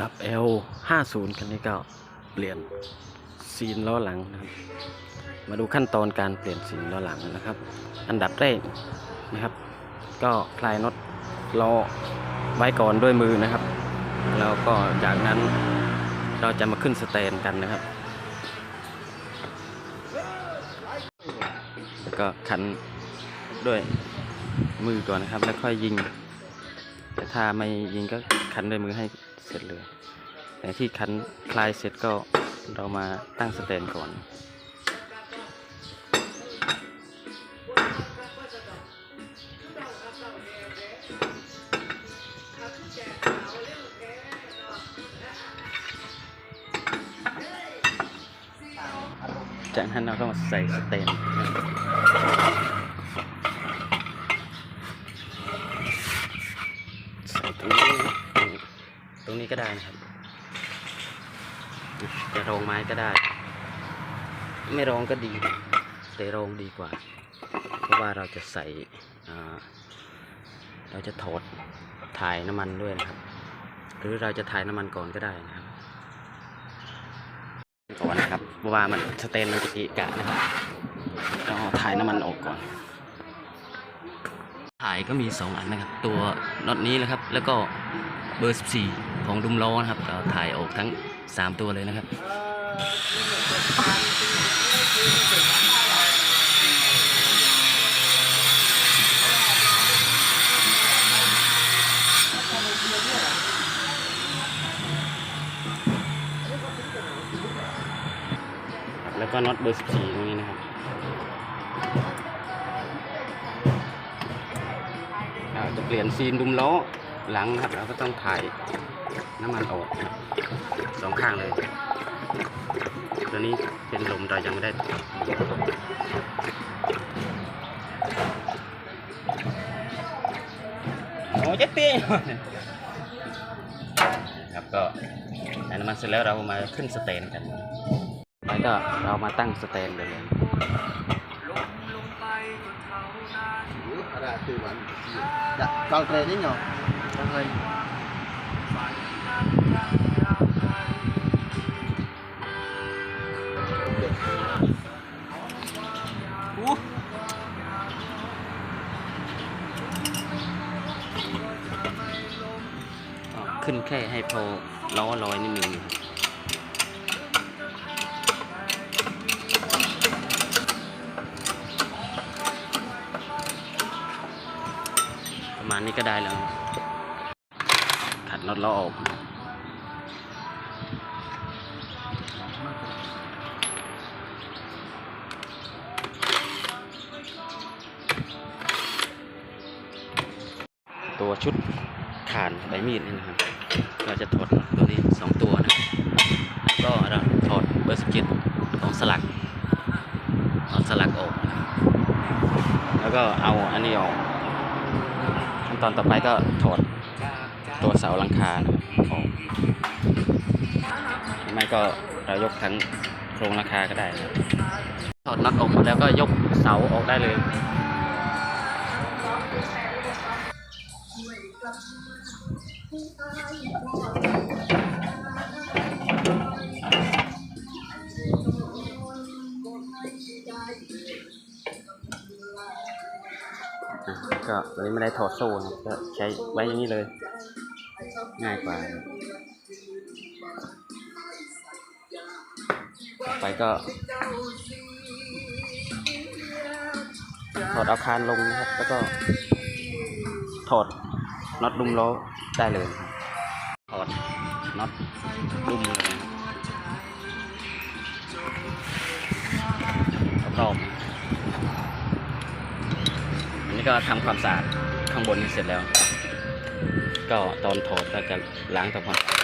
กับ L 5 0 คันนี้ก็เปลี่ยนซีนล้อหลังนะครับ มาดูขั้นตอนการเปลี่ยนซีนล้อหลังนะครับ อันดับแรกนะครับ ก็คลายน็อตล้อไว้ก่อนด้วยมือนะครับ แล้วก็จากนั้นเราจะมาขึ้นสแตนกันนะครับ แล้วก็ขันด้วยมือก่อนนะครับ แล้วค่อยยิง แต่ถ้าไม่ยิงก็คันด้วยมือให้ เสร็จเลยแต่ที่คันคลายเสร็จก็เรามาตั้งสแตนก่อนจากนั้นเราก็มาใส่สเตนใส่ตรงนี้ตรงนี้ ก็ได้นะครับจะโรงไม้ก็ได้ ไม่รองก็ดี แต่โรงดีกว่า เพราะว่าเราจะใส่เราจะถอดถ่ายน้ำมันด้วยนะครับ หรือเราจะถ่ายน้ำมันก่อนก็ได้นะครับก่อนนะครับเพราะว่ามันสเตนมันจะกะกะนะครับเราถ่ายน้ำมันออกก่อน ถ่ายก็มี 2 อันนะครับ ตัวน็อตนี้นะครับ แล้วก็เบอร์ 14 ของดุมล้อนะครับเราถ่ายออกทั้ง 3 ตัวเลยนะครับแล้วก็น็อตเบอร์ 14 ตรงนี้นะครับ เปลี่ยนซีนดุมล้อหลังนะครับเราก็ต้องถ่ายน้ำมันออกสองข้างเลย ตัวนี้เป็นลมเรายังไม่ได้โอ้เจ๊ตีครับก็นน้ำมันเสร็จแล้วเรามาขึ้นสเตนกันแล้วก็เรามาตั้งสแตนเลย ada tu kan. Ya, kalau training yo. Rồi. ก็ขึ้นแค่ให้พอล้อลอยนิดนึงครับ มาณนี้ก็ได้แล้ว ขัดน็อตล้อออกตัวชุดฐานใบมีดนี่นะครับก็จะถอดตัวนี้สองตัวนะครับก็เราถอดเบอร์สิบเจ็ดของสลักเอาสลักออก แล้วก็เอาอันนี้ออก นตอนต่อไปก็ถอดตัวเสาหลังคานะครับออกไม่ก็เรายกทั้งโครงหลังคาก็ได้นะถอดน็อตออกหมดแล้วก็ยกเสาออกได้เลย ก็ตัวนี้ไม่ได้ถอดโซ่นะก็ใช้ไว้อย่างนี้เลย ง่ายกว่า ไปก็ถอดอาคารลงนะครับ แล้วก็ถอดน็อตดุมล้อได้เลย ถอดน็อตดุมเลยนะครับรอบๆ อันนี้ ก็ทำความสะอาดข้างบนนี้เสร็จแล้ว ก็ตอนถอดก็จะล้างทำความสะอาด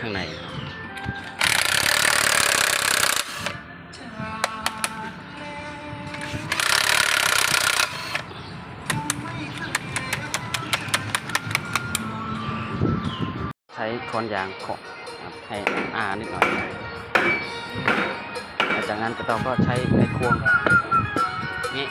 ข้างในครับใช้ค้อนยางเคาะให้อานิดหน่อยหลังจากนั้นก็เราก็ใช้ไอ้ควงนี่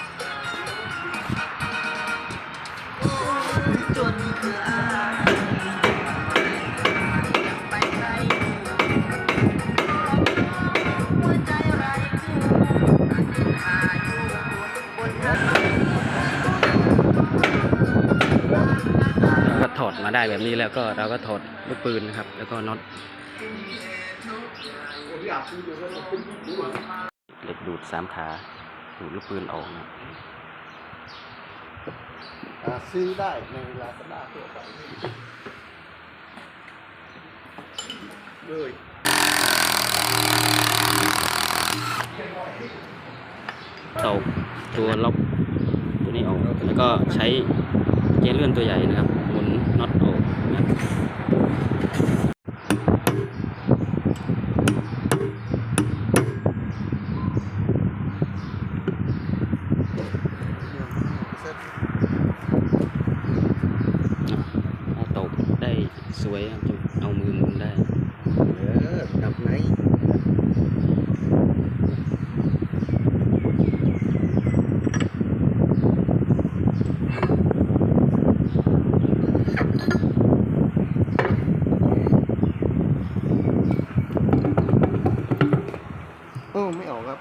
ได้แบบนี้แล้วก็เราก็ถอดลูกปืนนะครับ แล้วก็น็อตเหล็กดูดสามขาดูดลูกปืนออกนะอ่าซื้อได้ในลาซาด้าทั่วไปเลยตกตัวล็อกตัวนี้ออกแล้วก็ใช้เกยร์เลื่อนตัวใหญ่นะครับ หมุนน็อตออกนะครับ เซ็ต ถ้าตกได้สวยครับจะเอามือหมุนได้ เออดับไหน โอ้ไม่ออกครับ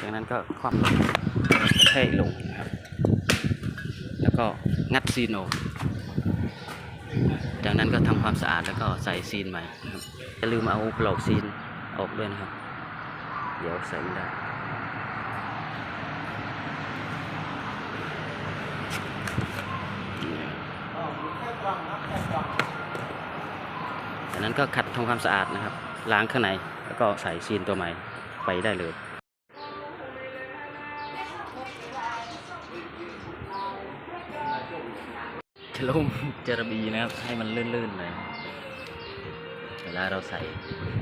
จาก นั้นก็คว่ำลงกระแทลงนะครับ แล้วก็งัดซีนออกจากนั้นก็ทำความสะอาดแล้วก็ใส่ซีนใหม่นะครับอย่าลืมเอาปลอกซีนออกด้วยนะครับ เดี๋ยวใส่ไม่ได้จากนั้นก็ขัดทำความสะอาดนะครับ ล้างข้างในแล้วก็ใส่ซีนตัวใหม่ไปได้เลย จะล่มจระบีนะครับ ให้มันลื่นๆหน่อยเวลาเราใส่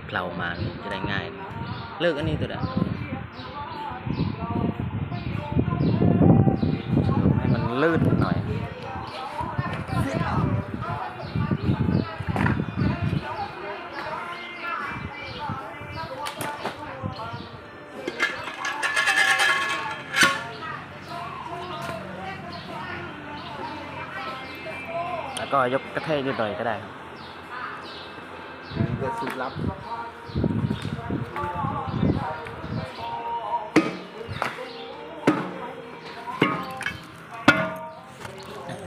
เพลามานี่จะได้ง่าย เลิกอันนี้ตัวเดียวให้มันลื่นหน่อย ก็ยกกระเทยนิดหน่อยก็ได้ครับเกิดสุดลับ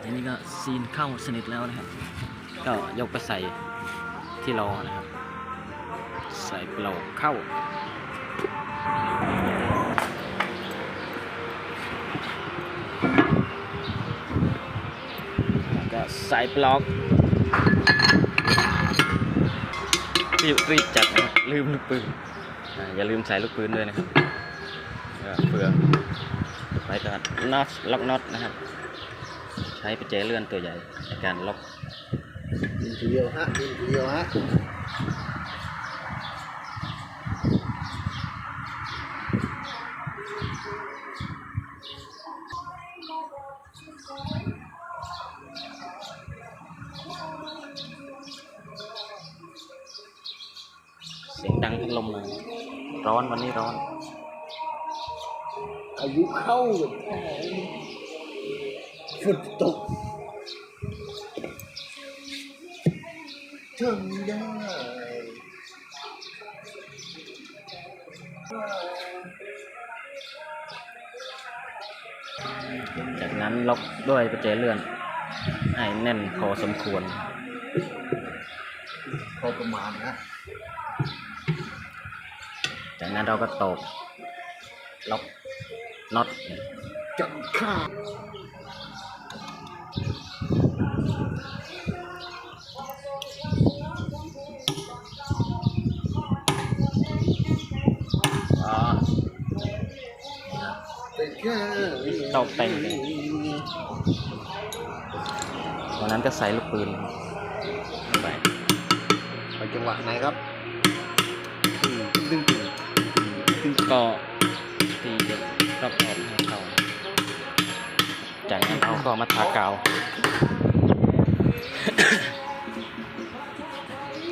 ทีนี้ก็ซีนเข้าสนิทแล้วนะครับ ก็ยกไปใส่ที่รอนะครับ ใส่ปลอกเข้า แล้วก็ใส่ปลอกรีบรีบจัดนะครับลืมลูกปืนอย่าลืมใส่ลูกปืนด้วยนะครับเฟืองไปกันน็อตล็อกน็อตนะครับ ใช้ประแจเลื่อนตัวใหญ่ในการล็อกดินทีเดียวฮะดินทีเดียวฮะ เสียงดังพัดลมเลยร้อนวันนี้ร้อน อายุเข้าแบบฝนตกทำได้จากนั้นล็อกด้วยประแจเลื่อนให้แน่นพอสมควร พอประมาณนะ จากนั้นเราก็ตอกล็อกน็อตจับข้าอ่าเป็นแค่ตกแต่งเลยจากนั้นก็ใส่ลูกปืนไปไปจังหวะไหนครับ ดึงดึง ก็ตีรอบๆให้เข้าจากนั้นเอาก็มาทากาว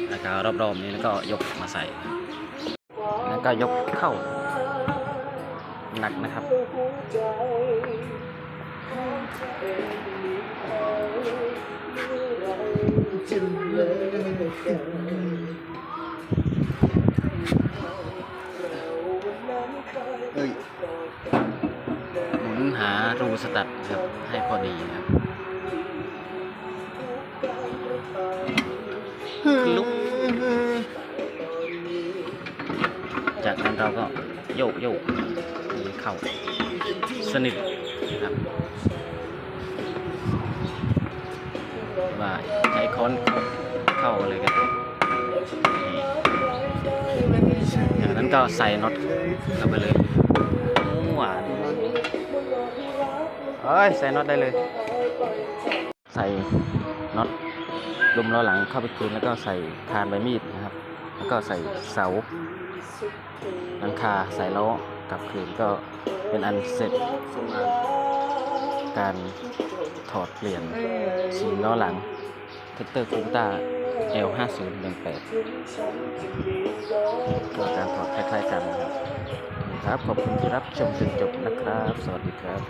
ทากาวรอบๆนี้แล้วก็ยกมาใส่ แล้วก็ยกเข้าหนักนะครับจิ้มเลย รูสตัดครับให้พอดีนะครับลุกจากนั้นเราก็โยกโยกให้เข้าสนิทนะครับว่าใช้ค้อนเข้าเลยกันจากนั้นก็ใส่น็อตเข้าไปเลยหวาน เอ้ยใส่น็อตได้เลย ใส่น็อตลุมล้อหลังเข้าไปคืนแล้วก็ใส่คานใบมีดนะครับ แล้วก็ใส่เสาหลังคาใส่ล้อกลับคืนก็เป็นอันเสร็จส่งงานการถอดเปลี่ยนสีล้อหลังเทคเตอร์คูต้า L5018 ก็การถอดคล้ายๆกันนะครับ ครับ ขอบคุณที่รับชมจนจบนะครับ สวัสดีครับ